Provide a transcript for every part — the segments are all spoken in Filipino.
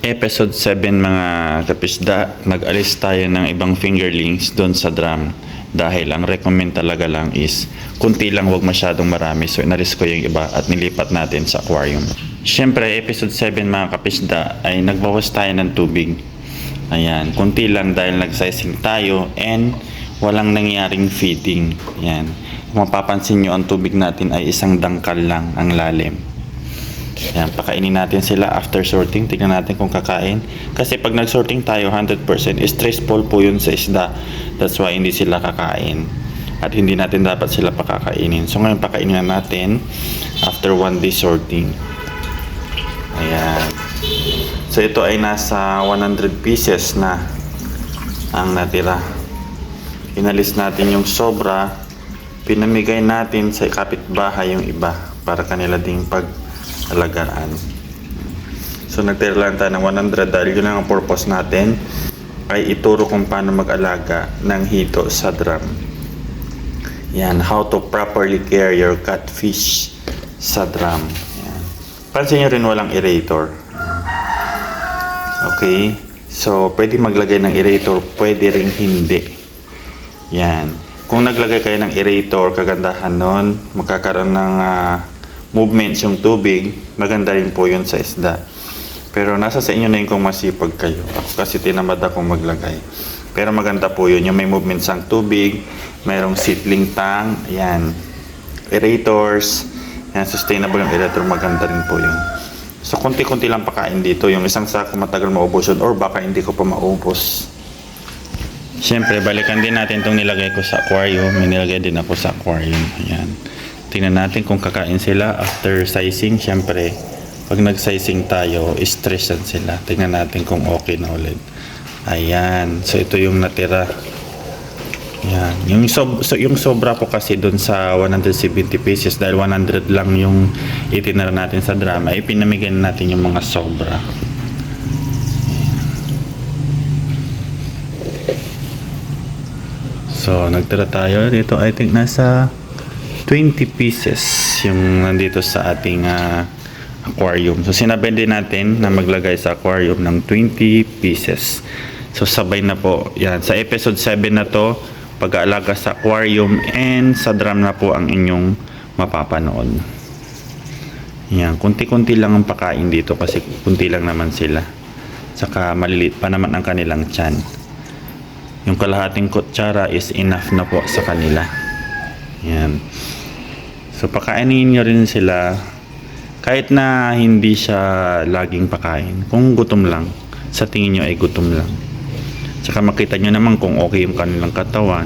Episode 7 mga kapisda, nag-alis tayo ng ibang fingerlings doon sa drum. Dahil ang recommend talaga lang is, kunti lang wag masyadong marami. So inalis ko yung iba at nilipat natin sa aquarium. Siyempre, episode 7 mga kapisda ay nagbawas tayo ng tubig. Ayan, kunti lang dahil nag-sizing tayo and walang nangyaring feeding. Ayan. Kung mapapansin nyo, ang tubig natin ay isang dangkal lang ang lalim. Yan, pakainin natin sila after sorting. Tingnan natin kung kakain. Kasi pag nag-sorting tayo, 100% stressful po yun sa isda. That's why hindi sila kakain. At hindi natin dapat sila pakakainin. So ngayon, pakainin na natin after one day sorting. Ayan. So ito ay nasa 100 pieces na ang natira. Inalis natin yung sobra. Pinamigay natin sa kapitbahay yung iba para kanila ding pag-alagaan. So nagtira lang tayo ng 100 dahil yun lang ang purpose natin ay ituro kung paano mag-alaga ng hito sa drum. Yan, how to properly care your catfish sa drum. Yan. Pansin nyo rin walang aerator. Okay? So, pwede maglagay ng aerator, pwede rin hindi. Yan. Kung naglagay kayo ng aerator, kagandahan nun, magkakaroon ng ah, movements yung tubig, maganda rin po yun sa isda. Pero nasa sa inyo na yun kung masipag kayo. Kasi tinamad akong maglagay. Pero maganda po yun, yung may movements ang tubig, mayroong seedling tank, yan. Aerators, yan, sustainable yung aerator, maganda rin po yun. So, konti-konti lang pakain dito. Yung isang sako matagal maubos yun or baka hindi ko pa maubos. Siyempre, balikan din natin itong nilagay ko sa aquarium. May nilagay din ako sa aquarium. Ayan. Tingnan natin kung kakain sila after sizing. Siyempre, pag nag-sizing tayo, stressan sila. Tingnan natin kung okay na ulit. Ayan. So, ito yung natira. Yan. Yung, sob, so, yung sobra po kasi doon sa 170 pieces dahil 100 lang yung itinara natin sa drama, ipinamigay na natin yung mga sobra. So, nagtira tayo. Dito, I think, nasa 20 pieces yung nandito sa ating ah, aquarium. So, sinabi natin na maglagay sa aquarium ng 20 pieces. So, sabay na po. Yan. Sa episode 7 na to, pag-aalaga sa aquarium and sa drum na po ang inyong mapapanood. Yan. Kunti-kunti lang ang pakain dito kasi kunti lang naman sila. Saka maliliit pa naman ang kanilang tiyan. Yung kalahating kutsara is enough na po sa kanila. Yan. So, pakainin nyo rin sila kahit na hindi siya laging pakain. Kung gutom lang, sa tingin nyo ay gutom lang. Tsaka makita nyo naman kung okay yung kanilang katawan.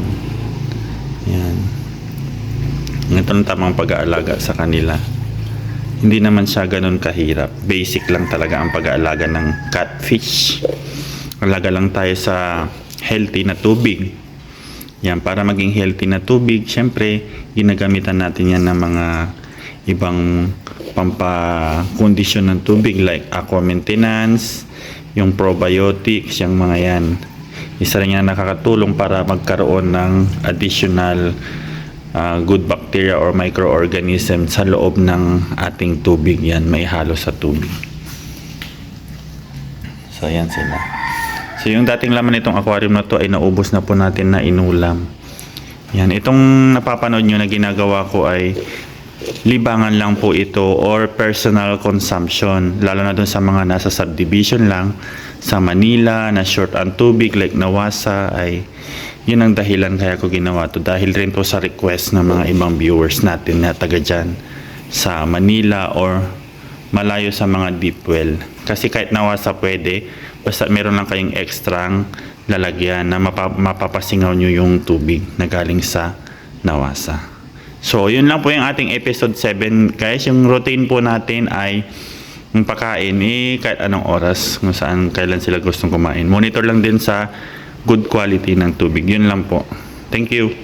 Yan. Ito ang tamang pag-aalaga sa kanila. Hindi naman siya ganun kahirap. Basic lang talaga ang pag-aalaga ng catfish. Alaga lang tayo sa healthy na tubig. Yan, para maging healthy na tubig, syempre, ginagamitan natin yan ng mga ibang pampakondisyon ng tubig like aqua maintenance, yung probiotics, yung mga yan. Isa rin yan nakakatulong para magkaroon ng additional uh, good bacteria or microorganism sa loob ng ating tubig. Yan, may halo sa tubig. So, yan sila. So yung dating laman nitong aquarium na to ay naubos na po natin na inulam. Yan, itong napapanood nyo na ginagawa ko ay libangan lang po ito or personal consumption. Lalo na dun sa mga nasa subdivision lang sa Manila na short ang tubig like Nawasa ay yun ang dahilan kaya ko ginawa to dahil rin po sa request ng mga ibang viewers natin na taga dyan sa Manila or malayo sa mga deep well. Kasi kahit nawasa pwede, basta meron lang kayong ekstrang lalagyan na mapa- mapapasingaw nyo yung tubig na galing sa nawasa. So, yun lang po yung ating episode 7 guys. Yung routine po natin ay yung pakain eh kahit anong oras kung saan kailan sila gustong kumain. Monitor lang din sa good quality ng tubig. Yun lang po. Thank you.